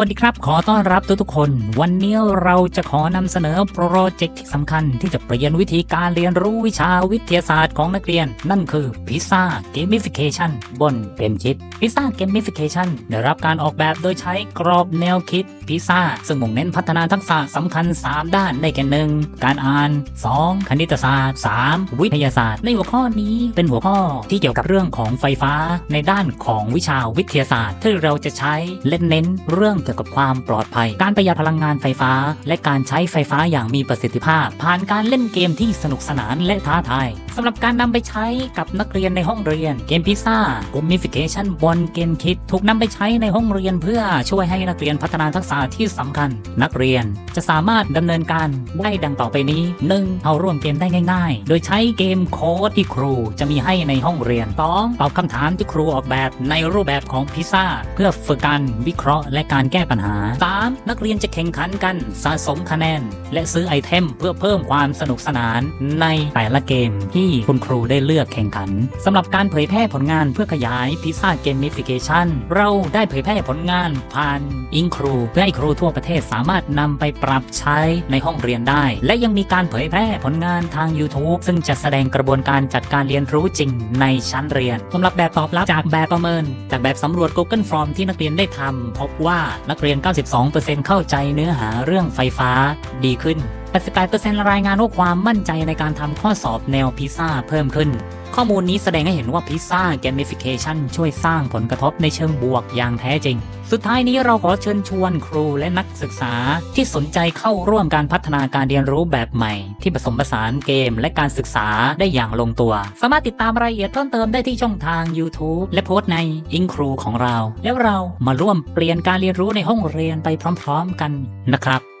วัสดีครับ ขอต้อนรับทุกทุกๆคน วันนี้เราจะขอนำเสนอโปรเจกต์ที่สำคัญที่จะเปลี่ยนวิธีการเรียนรู้วิชาวิทยาศาสตร์ของนักเรียน นั่นคือพิซซ่าเกม i ิ i ิ a t i o n บนเกมคิดพิซซ่าเกม i ิ i ิ a t i o n ได้รับการออกแบบโดยใช้กรอบแนวคิดพิซซ่าซึ่งมุ่งเน้นพัฒนาทักษะสำคัญ 3 ด้านได้แก่หนึ่งการอ่าน 2. คณิตศาสตร์ 3. วิทยาศาสตร์ ในหัวข้อนี้เป็นหัวข้อที่เกี่ยวกับเรื่องของไฟฟ้าในด้านของวิชาวิทยาศาสตร์ ที่เราจะใช้เล่นเน้นเรื่องเกี่ยวกับความปลอดภัย การประหยัดพลังงานไฟฟ้า และการใช้ไฟฟ้าอย่างมีประสิทธิภาพ ผ่านการเล่นเกมที่สนุกสนานและท้าทาย สำหรับการนำไปใช้กับนักเรียนในห้องเรียน เกมพิซซ่ากมิฟิเคชันบนเกมคิด ถูกนำไปใช้ในห้องเรียน เพื่อช่วยให้นักเรียนพัฒนาทักษะที่สำคัญ นักเรียนจะสามารถดำเนินการได้ดังต่อไปนี้ 1. เอาร่วมเกมได้ง่าย ๆ โดยใช้เกมโค้ดที่ครูจะมีให้ในห้องเรียน 2. ตอบคำถามที่ครูออกแบบในรูปแบบของพิซซ่า เพื่อฝึกการวิเคราะห์และการแก้ปัญหา 3. นักเรียนจะแข่งขันกันสะสมคะแนน และซื้อไอเทมเพื่อเพิ่มความสนุกสนานในแต่ละเกมที่คุณครูได้เลือกแข่งขันสำหรับการเผยแพร่ผลงานเพื่อขยายพิซซ่าเกม i ิ i ิ a t i o n เราได้เผยแพร่ผลงานผ่านอิงครูเพื่อให้ครูทั่วประเทศสามารถนำไปปรับใช้ในห้องเรียนได้ และยังมีการเผยแพร่ผลงานทาง YouTube ซึ่งจะแสดงกระบวนการจัดการเรียนรู้จริงในชั้นเรียนสำหรับแบบตอบรับจากแบบประเมิน จากแบบสำรวจ Google Form ที่นักเรียนได้ทำพบว่านักเรียน 92%เข้าใจเนื้อหาเรื่องไฟฟ้าดีขึ้น 88%รายงานว่าความมั่นใจในการทำข้อสอบแนวพิซซ่าเพิ่มขึ้น ข้อมูลนี้แสดงให้เห็นว่าพิซซ่าแกมฟิเคชันช่วยสร้างผลกระทบในเชิงบวกอย่างแท้จริง สุดท้ายนี้เราขอเชิญชวนครูและนักศึกษาที่สนใจเข้าร่วมการพัฒนาการเรียนรู้แบบใหม่ ที่ผสมผสานเกมและการศึกษาได้อย่างลงตัว สามารถติดตามรายละเอียดเพิ่มเติมได้ที่ช่องทาง YouTube และโพสต์ในอิงครูของเรา แล้วเรามาร่วมเปลี่ยนการเรียนรู้ในห้องเรียนไปพร้อม ๆ กันนะครับ